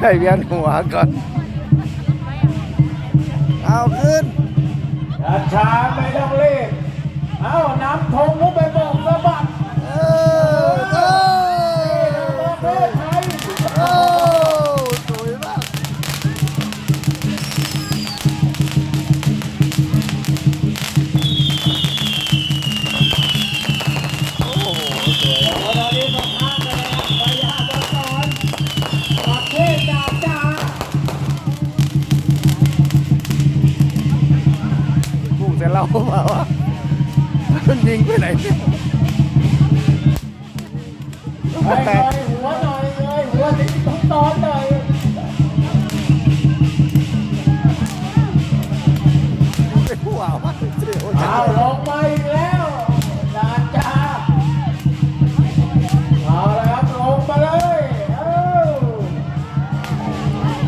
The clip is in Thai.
ให้เวียนหัวก่อน เอาขึ้นช้าไม่ต้องรีบ เราเปล่าวะมันยิงไปไหนเนี่ยเฮ้ยแต่อยหัวหน่อยเลยหัวติดต้องตอนหน่อยไปหัววะเสียวจัเอางลงไป